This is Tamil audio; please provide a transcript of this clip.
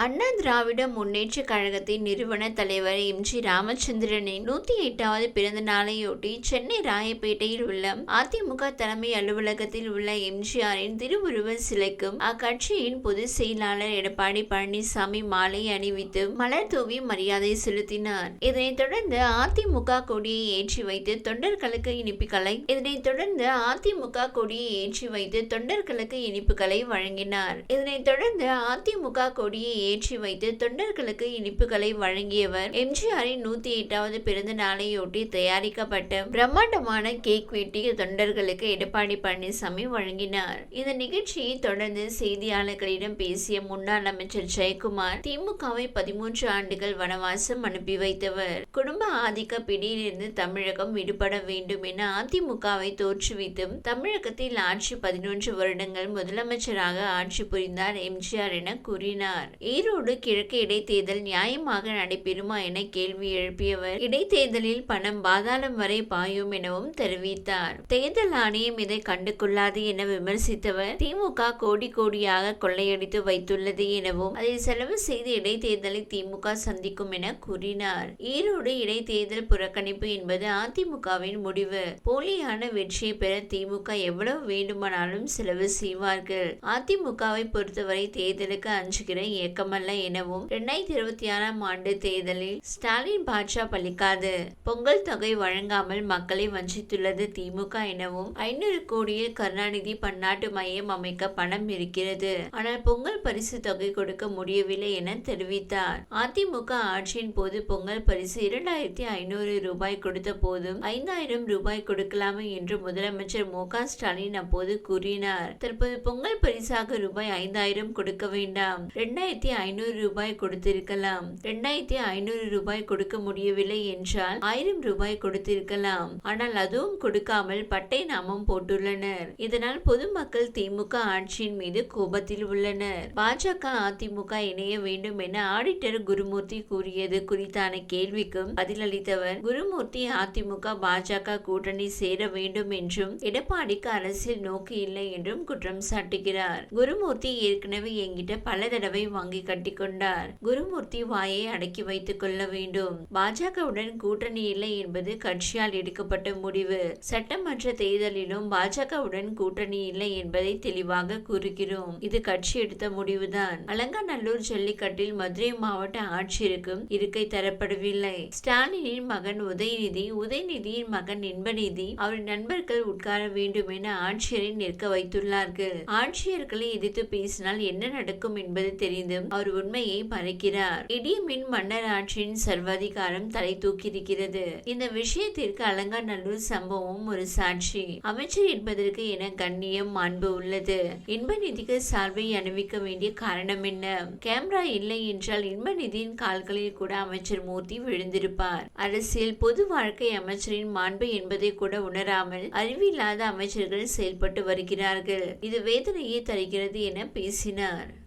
அண்ணா திராவிட முன்னேற்ற கழகத்தின் நிறுவன தலைவர் எம். ஜி. ராமச்சந்திரனின் நூத்தி எட்டாவது பிறந்த நாளையொட்டி சென்னை ராயப்பேட்டையில் உள்ள அதிமுக தலைமை அலுவலகத்தில் உள்ள எம்ஜிஆரின் திருவுருவ சிலைக்கும் அக்கட்சியின் பொதுச் செயலாளர் எடப்பாடி பழனிசாமி மாலை அணிவித்து மலர் தூவி மரியாதை செலுத்தினார். இதனைத் தொடர்ந்து அதிமுக கொடியை ஏற்றி வைத்து தொண்டர்களுக்கு இனிப்புகளை இதனைத் தொடர்ந்து அதிமுக கொடியை ஏற்றி வைத்து தொண்டர்களுக்கு இனிப்புகளை வழங்கினார். இதனைத் தொடர்ந்து அதிமுக கொடியை ஏற்றி வைத்து தொண்டர்களுக்கு இனிப்புகளை வழங்கியவர். எம்ஜிஆரின் நூத்தி எட்டாவது பிறந்த நாளையொட்டி தயாரிக்கப்பட்ட பிரம்மாண்டமான கேக் வெட்டி தொண்டர்களுக்கு எடப்பாடி பழனிசாமி வழங்கினார். இந்த நிகழ்ச்சியை தொடர்ந்து செய்தியாளர்களிடம் பேசிய முன்னாள் அமைச்சர் ஜெயக்குமார் திமுகவை பதிமூன்று ஆண்டுகள் வனவாசம் அனுப்பி வைத்தவர். குடும்ப ஆதிக்க பிடியிலிருந்து தமிழகம் விடுபட வேண்டும் என அதிமுகவை தோற்றுவித்தும் தமிழகத்தில் ஆட்சி பதினொன்று வருடங்கள் முதலமைச்சராக ஆட்சி புரிந்தார் எம்ஜிஆர் என கூறினார். ஈரோடு கிழக்கு இடைத்தேர்தல் நியாயமாக நடைபெறுமா என கேள்வி எழுப்பியவர். இடைத்தேர்தலில் பணம் பாதாளம் வரை பாயும் எனவும் தெரிவித்தார். தேர்தல் ஆணையம் இதை கண்டுகொள்ளாது என விமர்சித்தவர். திமுக கோடி கோடியாக கொள்ளையடித்து வைத்துள்ளது எனவும் அதை செலவு செய்து இடைத்தேர்தலை திமுக சந்திக்கும் என கூறினார். ஈரோடு இடைத்தேர்தல் புறக்கணிப்பு என்பது அதிமுகவின் முடிவு. போலியான வெற்றியை பெற திமுக எவ்வளவு வேண்டுமானாலும் செலவு செய்வார்கள். அதிமுகவை பொறுத்தவரை தேர்தலுக்கு அஞ்சுகிற இயக்கம் இயக்கமல்ல எனவும் இரண்டாயிரத்தி இருபத்தி ஆறாம் ஆண்டு தேர்தலில் ஸ்டாலின் பாட்சா பலிக்காது. பொங்கல் தொகை வழங்காமல் மக்களை வஞ்சித்துள்ளது திமுக எனவும் ஐநூறு கோடியில் கருணாநிதி பன்னாட்டு மையம் அமைக்க பணம் இருக்கிறது. ஆனால் பொங்கல் பரிசு தொகை கொடுக்க முடியவில்லை என தெரிவித்தார். அதிமுக ஆட்சியின் போது பொங்கல் பரிசு இரண்டாயிரத்தி ஐநூறு ரூபாய் கொடுத்த போதும் ஐந்தாயிரம் ரூபாய் கொடுக்கலாமே என்று முதலமைச்சர் மு க ஸ்டாலின் அப்போது கூறினார். தற்போது பொங்கல் பரிசாக ரூபாய் ஐந்தாயிரம் கொடுக்க வேண்டாம். இரண்டாயிரத்தி ரெண்டாயிரத்தி ஐநூறு ரூபாய் கொடுத்திருக்கலாம். ரெண்டாயிரத்தி ஐநூறு ரூபாய் கொடுக்க முடியவில்லை என்றால் ஆயிரம் ரூபாய் கொடுத்திருக்கலாம். ஆனால் அதுவும் கொடுக்காமல் பட்டை நாமம் போட்டுள்ளனர். இதனால் பொதுமக்கள் திமுக ஆட்சியின் மீது கோபத்தில் உள்ளனர். பாஜக அதிமுக இணைய வேண்டும் என ஆடிட்டர் குருமூர்த்தி கூறியது குறித்தான கேள்விக்கும் பதிலளித்தவர் குருமூர்த்தி அதிமுக பாஜக கூட்டணி சேர வேண்டும் என்றும் எடப்பாடிக்கு அரசியல் நோக்கு இல்லை என்றும் குற்றம் சாட்டுகிறார். குருமூர்த்தி ஏற்கனவே எங்கிட்ட பல தடவை வாங்கி கட்டிக்கொண்டார். குருமூர்த்தி வாயை அடக்கி வைத்துக் கொள்ள வேண்டும். பாஜகவுடன் கூட்டணி இல்லை என்பது கட்சியால் எடுக்கப்பட்ட முடிவு. சட்டமன்ற தேர்தலிலும் பாஜகவுடன் கூட்டணி இல்லை என்பதை தெளிவாக கூறுகிறோம். இது கட்சி எடுத்த முடிவுதான். அலங்காநல்லூர் ஜல்லிக்கட்டில் மதுரை மாவட்ட ஆட்சியருக்கும் இருக்கை தரப்படவில்லை. ஸ்டாலினின் மகன் உதயநிதி உதயநிதியின் மகன் இன்பநிதி அவரின் நண்பர்கள் உட்கார வேண்டும் என ஆட்சியரை நிற்க வைத்துள்ளார்கள். ஆட்சியர்களை எதிர்த்து பேசினால் என்ன நடக்கும் என்பது தெரிந்தும் அவர் உண்மையை மறைக்கிறார். இடிமின் மன்னராட்சியின் சர்வாதிகாரம் தலை தூக்கியிருக்கிறது. இந்த விஷயத்திற்கு அலங்காநல்லூர் சம்பவம் ஒரு சாட்சி. அமைச்சர் என்பதற்கு என கண்ணியம் மாண்பு உள்ளது. இன்பநிதிக்கு சார்பை அணிவிக்க வேண்டிய காரணம் என்ன? கேமரா இல்லை என்றால் இன்பநிதியின் கால்களில் கூட அமைச்சர் மூர்த்தி விழுந்திருப்பார். அரசியல் பொது வாழ்க்கை அமைச்சரின் மாண்பு என்பதை கூட உணராமல் அறிவில்லாத அமைச்சர்கள் செயல்பட்டு வருகிறார்கள். இது வேதனையை தருகிறது என பேசினார்.